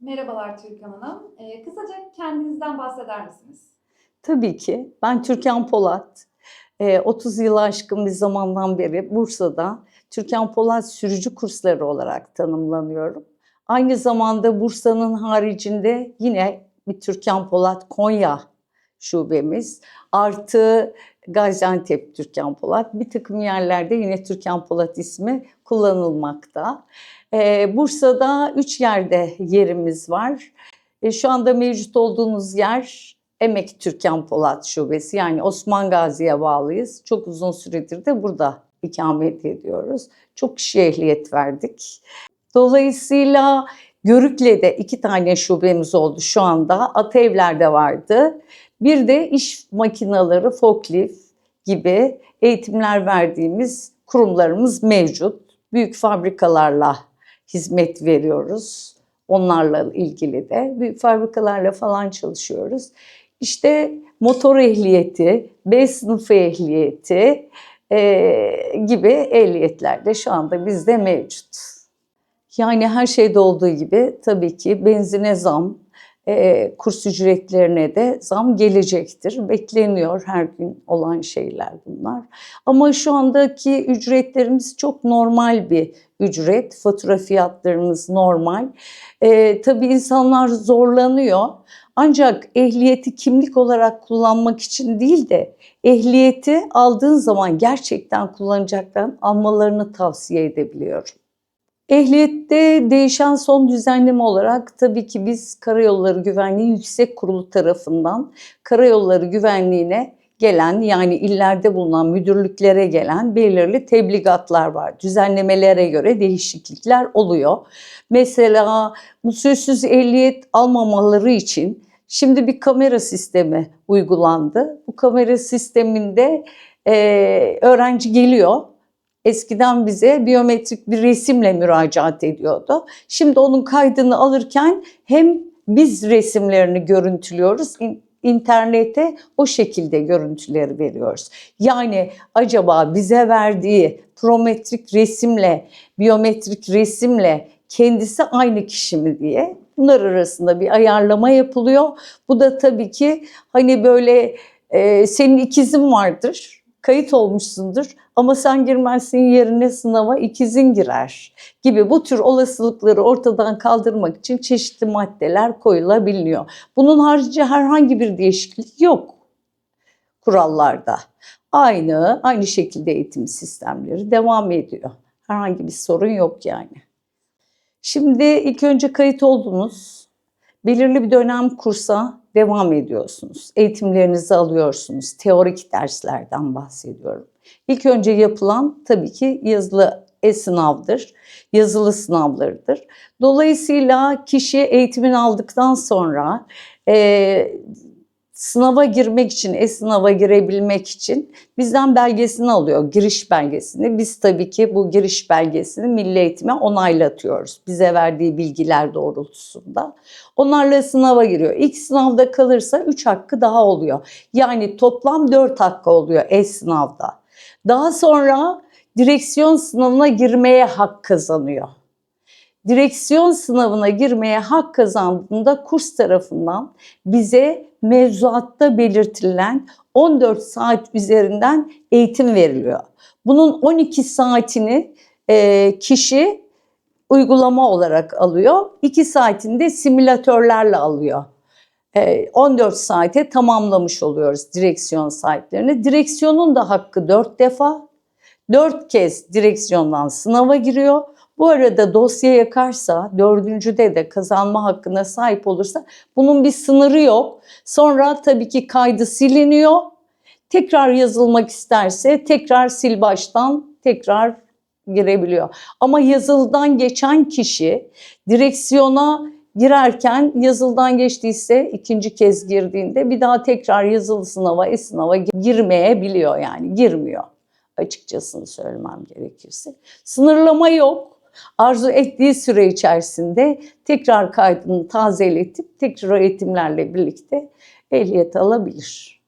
Merhabalar Türkan Hanım. Ee, kısaca kendinizden bahseder misiniz? Tabii ki. Ben Türkan Polat. Ee, 30 yılı aşkın bir zamandan beri Bursa'da Türkan Polat sürücü kursları olarak tanımlanıyorum. Aynı zamanda Bursa'nın haricinde yine bir Türkan Polat Konya şubemiz artı Gaziantep Türkan Polat bir takım yerlerde yine Türkan Polat ismi kullanılmakta. Ee, Bursa'da üç yerde yerimiz var. E, şu anda mevcut olduğunuz yer Emek Türkan Polat Şubesi yani Osman Gazi'ye bağlıyız. Çok uzun süredir de burada ikamet ediyoruz. Çok kişi ehliyet verdik. Dolayısıyla Görükle'de iki tane şubemiz oldu şu anda. Ataevler'de vardı. Bir de iş makineleri, forklift gibi eğitimler verdiğimiz kurumlarımız mevcut. Büyük fabrikalarla hizmet veriyoruz. Onlarla ilgili de büyük fabrikalarla falan çalışıyoruz. İşte motor ehliyeti, B sınıfı ehliyeti e, gibi ehliyetler de şu anda bizde mevcut. Yani her şeyde olduğu gibi tabii ki benzine zam, e, kurs ücretlerine de zam gelecektir. Bekleniyor her gün olan şeyler bunlar. Ama şu andaki ücretlerimiz çok normal bir ücret. Fatura fiyatlarımız normal. E, tabii insanlar zorlanıyor. Ancak ehliyeti kimlik olarak kullanmak için değil de ehliyeti aldığın zaman gerçekten kullanacaklarını almalarını tavsiye edebiliyorum. Ehliyette değişen son düzenleme olarak tabii ki biz Karayolları Güvenliği Yüksek Kurulu tarafından Karayolları Güvenliğine gelen yani illerde bulunan müdürlüklere gelen belirli tebligatlar var. Düzenlemelere göre değişiklikler oluyor. Mesela bu sözsüz ehliyet almamaları için şimdi bir kamera sistemi uygulandı. Bu kamera sisteminde e, öğrenci geliyor. Eskiden bize biyometrik bir resimle müracaat ediyordu. Şimdi onun kaydını alırken hem biz resimlerini görüntülüyoruz, internete o şekilde görüntüleri veriyoruz. Yani acaba bize verdiği prometrik resimle, biyometrik resimle kendisi aynı kişi mi diye bunlar arasında bir ayarlama yapılıyor. Bu da tabii ki hani böyle e, senin ikizin vardır, kayıt olmuşsundur ama sen girmezsin yerine sınava ikizin girer gibi bu tür olasılıkları ortadan kaldırmak için çeşitli maddeler koyulabiliyor. Bunun harici herhangi bir değişiklik yok kurallarda. Aynı, aynı şekilde eğitim sistemleri devam ediyor. Herhangi bir sorun yok yani. Şimdi ilk önce kayıt oldunuz. Belirli bir dönem kursa devam ediyorsunuz. Eğitimlerinizi alıyorsunuz. Teorik derslerden bahsediyorum. İlk önce yapılan tabii ki yazılı e-sınavdır, yazılı sınavlarıdır. Dolayısıyla kişi eğitimini aldıktan sonra e, sınava girmek için, e-sınava girebilmek için bizden belgesini alıyor, giriş belgesini. Biz tabii ki bu giriş belgesini Milli Eğitim'e onaylatıyoruz. Bize verdiği bilgiler doğrultusunda. Onlarla sınava giriyor. İlk sınavda kalırsa 3 hakkı daha oluyor. Yani toplam 4 hakkı oluyor e-sınavda. Daha sonra direksiyon sınavına girmeye hak kazanıyor. Direksiyon sınavına girmeye hak kazandığında kurs tarafından bize mevzuatta belirtilen 14 saat üzerinden eğitim veriliyor. Bunun 12 saatini e, kişi uygulama olarak alıyor. 2 saatini de simülatörlerle alıyor. 14 saate tamamlamış oluyoruz direksiyon saatlerini. Direksiyonun da hakkı 4 defa. 4 kez direksiyondan sınava giriyor. Bu arada dosya yakarsa, dördüncüde de kazanma hakkına sahip olursa bunun bir sınırı yok. Sonra tabii ki kaydı siliniyor. Tekrar yazılmak isterse tekrar sil baştan tekrar girebiliyor. Ama yazıldan geçen kişi direksiyona girerken yazıldan geçtiyse ikinci kez girdiğinde bir daha tekrar yazılı sınava, e-sınava girmeyebiliyor yani girmiyor. Açıkçasını söylemem gerekirse. Sınırlama yok. Arzu ettiği süre içerisinde tekrar kaydını tazeletip tekrar eğitimlerle birlikte ehliyet alabilir.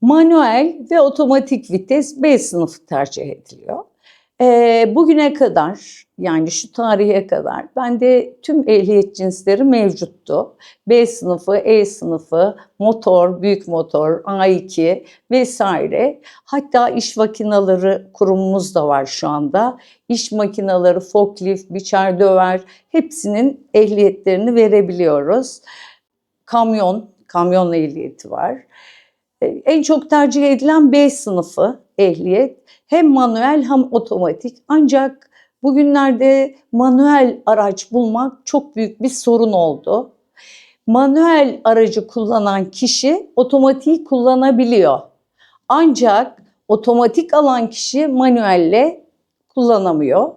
Manuel ve otomatik vites B sınıfı tercih ediliyor. Ee, bugüne kadar yani şu tarihe kadar bende tüm ehliyet cinsleri mevcuttu. B sınıfı, E sınıfı, motor, büyük motor, A2 vesaire. Hatta iş makineleri kurumumuz da var şu anda. İş makineleri, forklift, biçer döver hepsinin ehliyetlerini verebiliyoruz. Kamyon, kamyon ehliyeti var. Ee, En çok tercih edilen B sınıfı ehliyet. Hem manuel hem otomatik. Ancak bugünlerde manuel araç bulmak çok büyük bir sorun oldu. Manuel aracı kullanan kişi otomatiği kullanabiliyor. Ancak otomatik alan kişi manuelle kullanamıyor.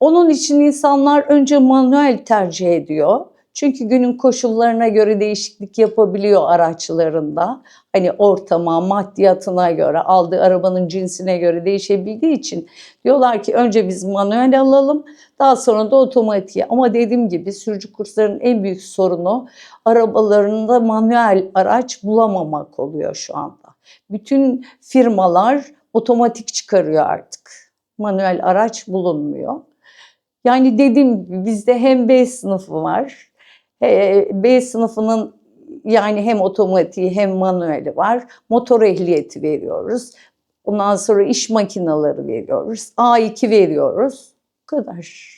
Onun için insanlar önce manuel tercih ediyor. Çünkü günün koşullarına göre değişiklik yapabiliyor araçlarında. Hani ortama, maddiyatına göre, aldığı arabanın cinsine göre değişebildiği için diyorlar ki önce biz manuel alalım, daha sonra da otomatiğe. Ama dediğim gibi sürücü kurslarının en büyük sorunu arabalarında manuel araç bulamamak oluyor şu anda. Bütün firmalar otomatik çıkarıyor artık. Manuel araç bulunmuyor. Yani dediğim gibi bizde hem B sınıfı var. Ee, B sınıfının yani hem otomatiği hem manueli var. Motor ehliyeti veriyoruz. Ondan sonra iş makineleri veriyoruz. A2 veriyoruz. Bu kadar.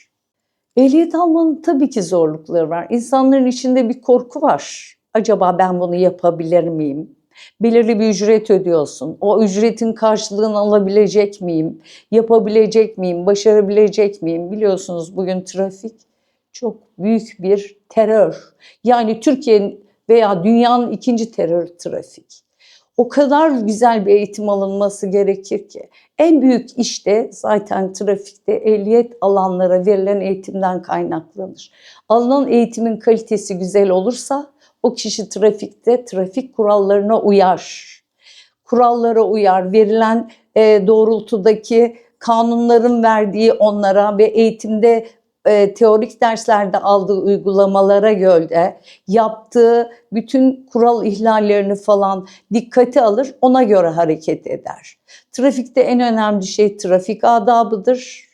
Ehliyet almanın tabii ki zorlukları var. İnsanların içinde bir korku var. Acaba ben bunu yapabilir miyim? Belirli bir ücret ödüyorsun. O ücretin karşılığını alabilecek miyim? Yapabilecek miyim? Başarabilecek miyim? Biliyorsunuz bugün trafik çok büyük bir terör. Yani Türkiye'nin veya dünyanın ikinci terör trafik. O kadar güzel bir eğitim alınması gerekir ki. En büyük iş de zaten trafikte ehliyet alanlara verilen eğitimden kaynaklanır. Alınan eğitimin kalitesi güzel olursa o kişi trafikte trafik kurallarına uyar. Kurallara uyar, verilen e, doğrultudaki kanunların verdiği onlara ve eğitimde e, teorik derslerde aldığı uygulamalara göre yaptığı bütün kural ihlallerini falan dikkate alır, ona göre hareket eder. Trafikte en önemli şey trafik adabıdır.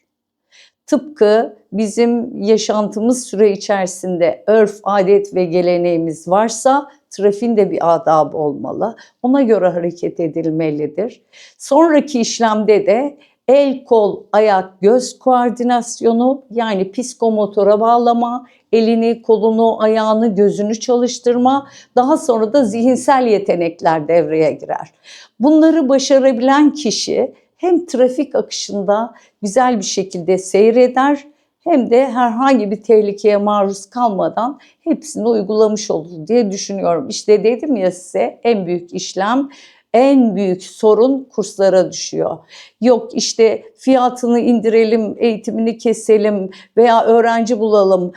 Tıpkı bizim yaşantımız süre içerisinde örf, adet ve geleneğimiz varsa trafiğin de bir adabı olmalı. Ona göre hareket edilmelidir. Sonraki işlemde de el, kol, ayak, göz koordinasyonu yani psikomotora bağlama, elini, kolunu, ayağını, gözünü çalıştırma, daha sonra da zihinsel yetenekler devreye girer. Bunları başarabilen kişi hem trafik akışında güzel bir şekilde seyreder hem de herhangi bir tehlikeye maruz kalmadan hepsini uygulamış olur diye düşünüyorum. İşte dedim ya size en büyük işlem en büyük sorun kurslara düşüyor. Yok işte fiyatını indirelim, eğitimini keselim veya öğrenci bulalım.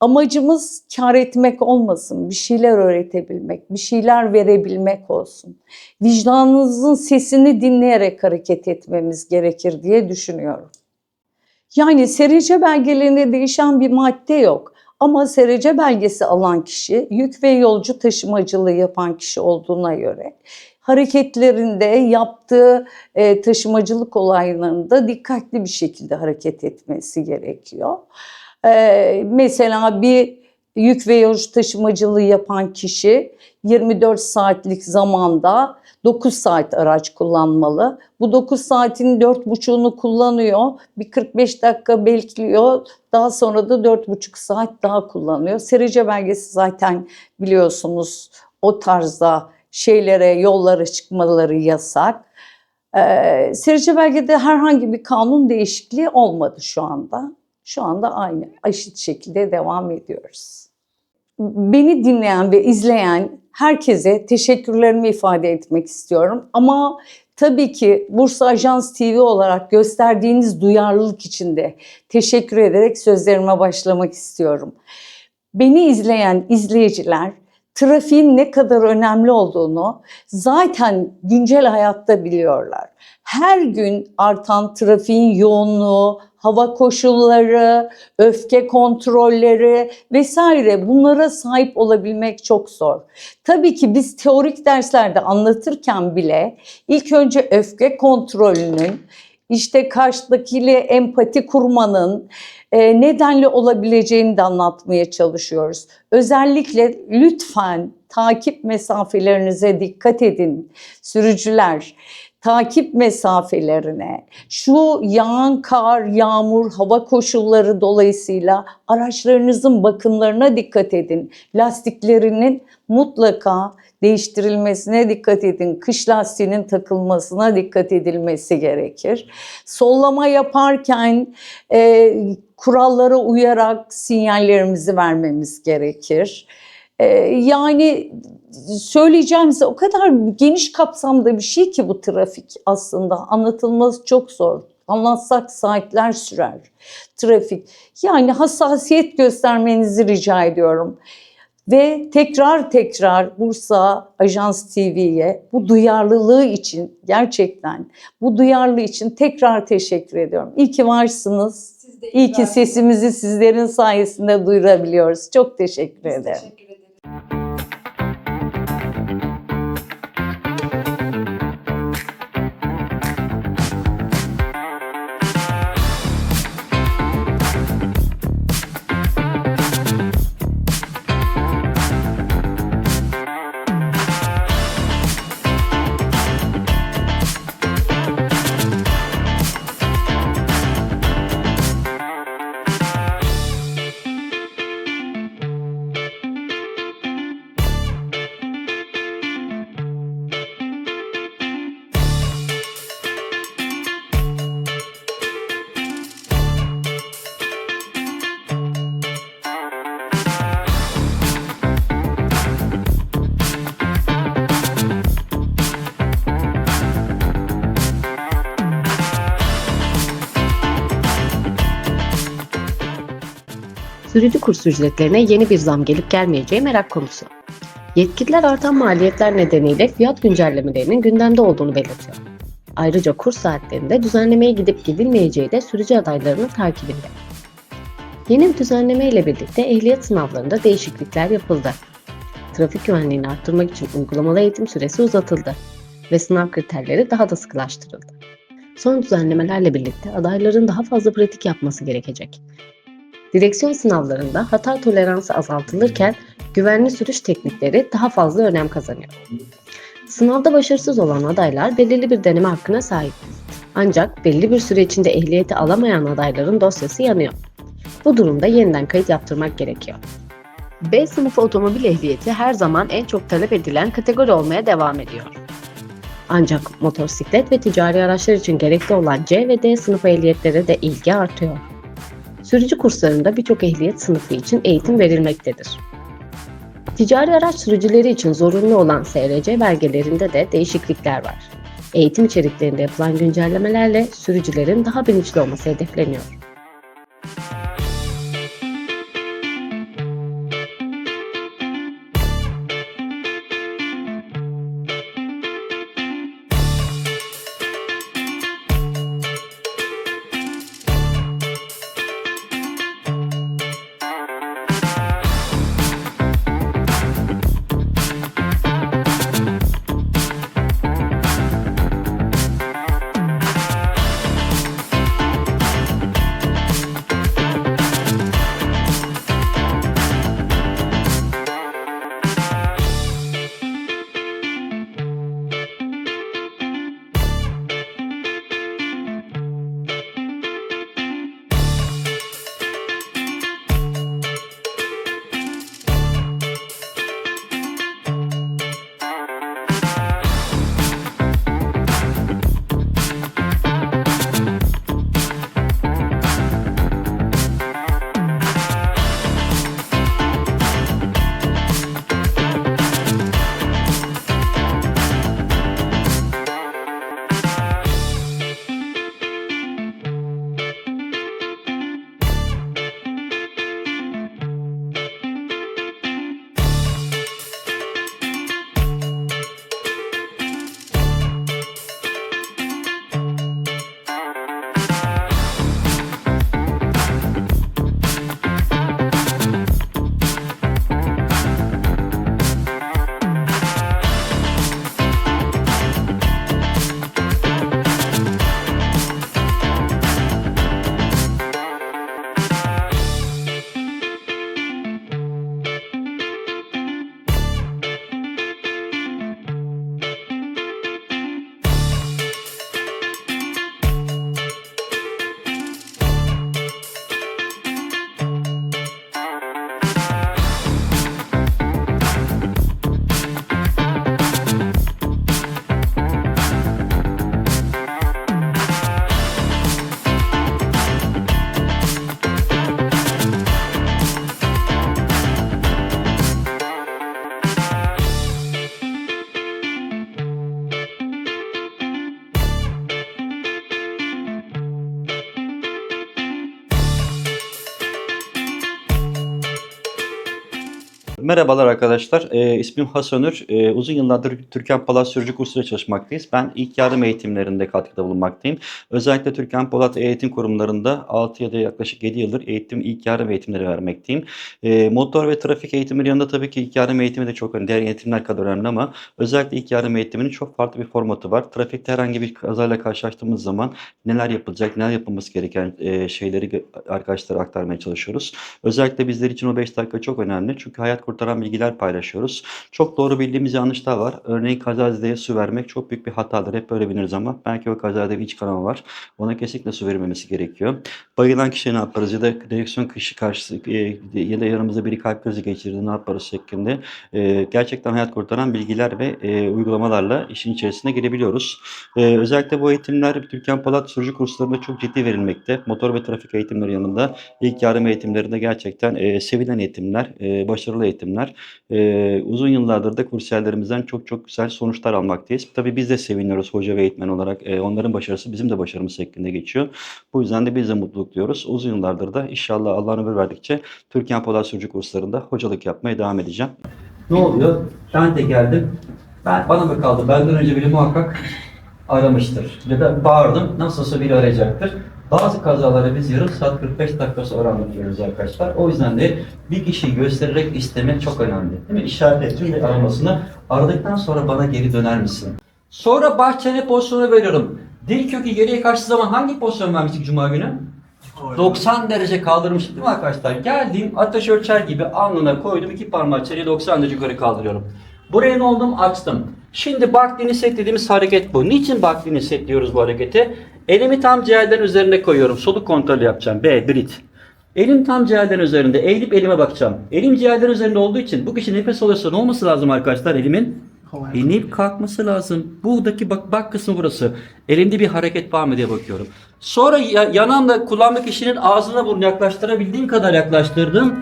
Amacımız kar etmek olmasın, bir şeyler öğretebilmek, bir şeyler verebilmek olsun. Vicdanınızın sesini dinleyerek hareket etmemiz gerekir diye düşünüyorum. Yani SRC belgelerinde değişen bir madde yok. Ama SRC belgesi alan kişi yük ve yolcu taşımacılığı yapan kişi olduğuna göre hareketlerinde yaptığı e, taşımacılık olaylarında dikkatli bir şekilde hareket etmesi gerekiyor. E, mesela bir yük ve yolcu taşımacılığı yapan kişi 24 saatlik zamanda 9 saat araç kullanmalı. Bu 9 saatin 4,5'unu kullanıyor. Bir 45 dakika bekliyor. Daha sonra da 4,5 saat daha kullanıyor. Serice belgesi zaten biliyorsunuz o tarzda şeylere, yollara çıkmaları yasak. Ee, serici belgede herhangi bir kanun değişikliği olmadı şu anda. Şu anda aynı, eşit şekilde devam ediyoruz. Beni dinleyen ve izleyen herkese teşekkürlerimi ifade etmek istiyorum. Ama tabii ki Bursa Ajans TV olarak gösterdiğiniz duyarlılık için de teşekkür ederek sözlerime başlamak istiyorum. Beni izleyen izleyiciler trafiğin ne kadar önemli olduğunu zaten güncel hayatta biliyorlar. Her gün artan trafiğin yoğunluğu, hava koşulları, öfke kontrolleri vesaire bunlara sahip olabilmek çok zor. Tabii ki biz teorik derslerde anlatırken bile ilk önce öfke kontrolünün işte karşıdakiyle empati kurmanın e, nedenli olabileceğini de anlatmaya çalışıyoruz. Özellikle lütfen takip mesafelerinize dikkat edin sürücüler. Takip mesafelerine, şu yağan kar, yağmur, hava koşulları dolayısıyla araçlarınızın bakımlarına dikkat edin. Lastiklerinin mutlaka değiştirilmesine dikkat edin. Kış lastiğinin takılmasına dikkat edilmesi gerekir. Sollama yaparken e, kurallara uyarak sinyallerimizi vermemiz gerekir. E, yani söyleyeceğim size o kadar geniş kapsamda bir şey ki bu trafik aslında anlatılması çok zor. Anlatsak saatler sürer trafik. Yani hassasiyet göstermenizi rica ediyorum. Ve tekrar tekrar Bursa Ajans TV'ye bu duyarlılığı için gerçekten bu duyarlılığı için tekrar teşekkür ediyorum. İyi ki varsınız. Siz de İyi ki sesimizi sizlerin sayesinde duyurabiliyoruz. Çok teşekkür Biz ederim. Teşekkür Sürücü kurs ücretlerine yeni bir zam gelip gelmeyeceği merak konusu. Yetkililer artan maliyetler nedeniyle fiyat güncellemelerinin gündemde olduğunu belirtiyor. Ayrıca kurs saatlerinde düzenlemeye gidip gidilmeyeceği de sürücü adaylarının takibinde. Yeni düzenleme ile birlikte ehliyet sınavlarında değişiklikler yapıldı. Trafik güvenliğini arttırmak için uygulamalı eğitim süresi uzatıldı ve sınav kriterleri daha da sıkılaştırıldı. Son düzenlemelerle birlikte adayların daha fazla pratik yapması gerekecek. Direksiyon sınavlarında hata toleransı azaltılırken güvenli sürüş teknikleri daha fazla önem kazanıyor. Sınavda başarısız olan adaylar belirli bir deneme hakkına sahip. Ancak belli bir süre içinde ehliyeti alamayan adayların dosyası yanıyor. Bu durumda yeniden kayıt yaptırmak gerekiyor. B sınıfı otomobil ehliyeti her zaman en çok talep edilen kategori olmaya devam ediyor. Ancak motosiklet ve ticari araçlar için gerekli olan C ve D sınıfı ehliyetlere de ilgi artıyor. Sürücü kurslarında birçok ehliyet sınıfı için eğitim verilmektedir. Ticari araç sürücüleri için zorunlu olan SRC belgelerinde de değişiklikler var. Eğitim içeriklerinde yapılan güncellemelerle sürücülerin daha bilinçli olması hedefleniyor. Merhabalar arkadaşlar. Ee, ismim Hasanür. Ee, uzun yıllardır Türkan Polat Sürücü kursuyla çalışmaktayız. Ben ilk yardım eğitimlerinde katkıda bulunmaktayım. Özellikle Türkan Polat Eğitim Kurumlarında 6 ya da yaklaşık 7 yıldır eğitim, ilk yardım eğitimleri vermekteyim. Ee, motor ve trafik eğitimleri yanında tabii ki ilk yardım eğitimi de çok önemli. Diğer eğitimler kadar önemli ama özellikle ilk yardım eğitiminin çok farklı bir formatı var. Trafikte herhangi bir kazayla karşılaştığımız zaman neler yapılacak, neler yapılması gereken e, şeyleri arkadaşlara aktarmaya çalışıyoruz. Özellikle bizler için o 5 dakika çok önemli. Çünkü hayat kurtaran bilgiler paylaşıyoruz. Çok doğru bildiğimiz yanlışlar var. Örneğin kazazedeye su vermek çok büyük bir hatadır. Hep böyle biliriz ama belki o kazada bir iç kanama var. Ona kesinlikle su verilmemesi gerekiyor. Bayılan kişiye ne yaparız ya da direksiyon kışı karşısı e, ya da yanımızda biri kalp krizi geçirdi ne yaparız şeklinde e, gerçekten hayat kurtaran bilgiler ve e, uygulamalarla işin içerisine girebiliyoruz. E, özellikle bu eğitimler Türkan Polat sürücü kurslarında çok ciddi verilmekte. Motor ve trafik eğitimleri yanında ilk yardım eğitimlerinde gerçekten e, sevilen eğitimler, e, başarılı eğitimler. E, uzun yıllardır da kursiyerlerimizden çok çok güzel sonuçlar almaktayız. Tabii biz de seviniyoruz hoca ve eğitmen olarak. E, onların başarısı bizim de başarımız şeklinde geçiyor. Bu yüzden de biz de mutluluk diyoruz. Uzun yıllardır da inşallah Allah'ın ömür verdikçe Türkan Polat sürücü kurslarında hocalık yapmaya devam edeceğim. Ne oluyor? Ben de geldim. Ben, bana mı kaldı? Benden önce biri muhakkak aramıştır. Ya da bağırdım. Nasılsa biri arayacaktır. Bazı kazaları biz yarım saat 45 dakika sonra anlatıyoruz arkadaşlar. O yüzden de bir kişiyi göstererek istemek çok önemli. Değil mi? İşaret ettim ve aramasını. Aradıktan sonra bana geri döner misin? Sonra bahçene pozisyonu veriyorum. Dil kökü geriye karşı zaman hangi pozisyon vermiştik Cuma günü? 90 derece kaldırmıştık değil mi arkadaşlar? Geldiğim ateş ölçer gibi alnına koydum. iki parmağı içeriye 90 derece yukarı kaldırıyorum. Buraya ne oldum? Açtım. Şimdi baklini set dediğimiz hareket bu. Niçin baklini set diyoruz bu harekete? Elimi tam ciğerlerin üzerine koyuyorum. Soluk kontrolü yapacağım. B, Brit. Elim tam ciğerlerin üzerinde. Eğilip elime bakacağım. Elim ciğerlerin üzerinde olduğu için bu kişi nefes alıyorsa ne olması lazım arkadaşlar elimin? İnip kalkması lazım. Buradaki bak, bak kısmı burası. Elimde bir hareket var mı diye bakıyorum. Sonra ya, yanamda kullanma kişinin ağzına bunu yaklaştırabildiğim kadar yaklaştırdım.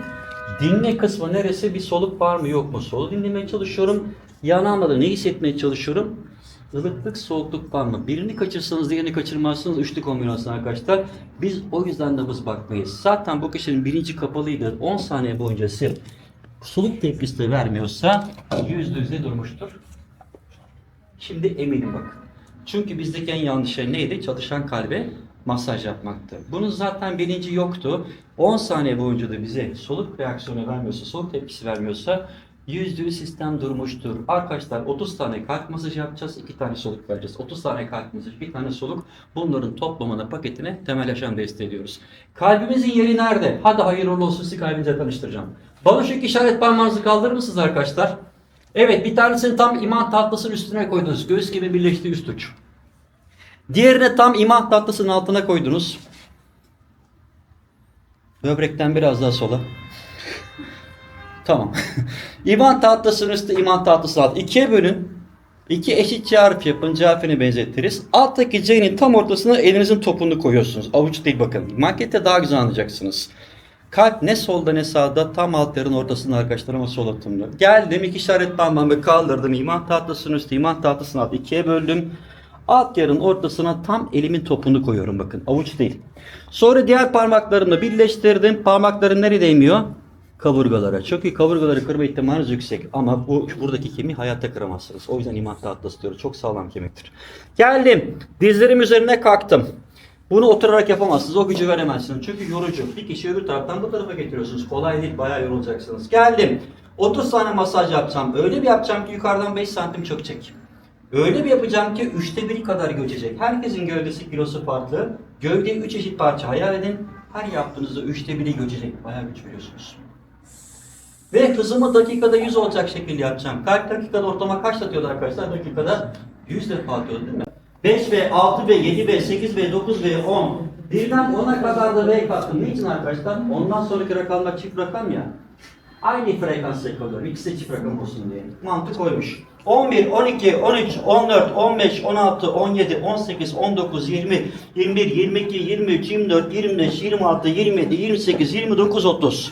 Dinle kısmı neresi? Bir soluk var mı yok mu? Solu dinlemeye çalışıyorum. Yanağımda da ne hissetmeye çalışıyorum? Ilıklık, soğukluk var mı? Birini kaçırsanız diğerini kaçırmazsınız. Üçlü kombinasyon arkadaşlar. Biz o yüzden nabız bakmayız. Zaten bu kişinin bilinci kapalıydı. 10 saniye boyunca siz soluk tepkisi de vermiyorsa yüzde yüzde durmuştur. Şimdi eminim bakın. Çünkü bizdeki en yanlış şey neydi? Çalışan kalbe masaj yapmaktı. Bunun zaten bilinci yoktu. 10 saniye boyunca da bize soluk reaksiyonu vermiyorsa, soluk tepkisi vermiyorsa yüzde sistem durmuştur. Arkadaşlar 30 tane kalp masajı yapacağız, 2 tane soluk vereceğiz. 30 tane kalp masajı, 1 tane soluk. Bunların toplamına paketine temel yaşam desteği ediyoruz. Kalbimizin yeri nerede? Hadi hayırlı olsun sizi kalbinize tanıştıracağım. İki işaret parmağınızı kaldırır mısınız arkadaşlar? Evet bir tanesini tam iman tatlısının üstüne koydunuz. Göğüs gibi birleşti üst uç. Diğerini tam iman tatlısının altına koydunuz. Böbrekten biraz daha sola. Tamam. iman tatlısının üstü iman tatlısının altı. İkiye bölün. İki eşit çarpı yapın. Cafini benzettiriz. Alttaki C'nin tam ortasına elinizin topunu koyuyorsunuz. Avuç değil bakın. Markette daha güzel anlayacaksınız. Kalp ne solda ne sağda tam alt yarın ortasında arkadaşlar ama sol atımda. Geldim iki işaret parmağımı kaldırdım. iman tahtasının üstü iman tahtasını alt ikiye böldüm. Alt yarın ortasına tam elimin topunu koyuyorum bakın. Avuç değil. Sonra diğer parmaklarımla birleştirdim. Parmaklarım nereye değmiyor? Kaburgalara. Çünkü kaburgaları kırma ihtimaliniz yüksek. Ama bu buradaki kemiği hayatta kıramazsınız. O yüzden iman tahtası diyoruz. Çok sağlam kemiktir. Geldim. Dizlerim üzerine kalktım. Bunu oturarak yapamazsınız. O gücü veremezsiniz. Çünkü yorucu. Bir kişi öbür taraftan bu tarafa getiriyorsunuz. Kolay değil. Bayağı yorulacaksınız. Geldim. 30 tane masaj yapacağım. Öyle bir yapacağım ki yukarıdan 5 santim çökecek. Öyle bir yapacağım ki üçte biri kadar göçecek. Herkesin gövdesi kilosu farklı. Gövdeyi üç eşit parça hayal edin. Her yaptığınızda üçte biri göçecek. Bayağı güç veriyorsunuz. Ve hızımı dakikada 100 olacak şekilde yapacağım. Kalp dakikada ortalama kaç atıyordu arkadaşlar? Dakikada 100 defa atıyordu değil mi? 5 ve 6 ve 7 ve 8 ve 9 ve 10. Birden 10'a kadar da V kattım. Niçin arkadaşlar? Ondan sonraki rakamlar çift rakam ya. Aynı frekansta kalıyor. İkisi de çift rakam olsun diye. Mantık koymuş. 11, 12, 13, 14, 15, 16, 17, 18, 19, 20, 21, 22, 23, 24, 25, 26, 27, 28, 29, 30.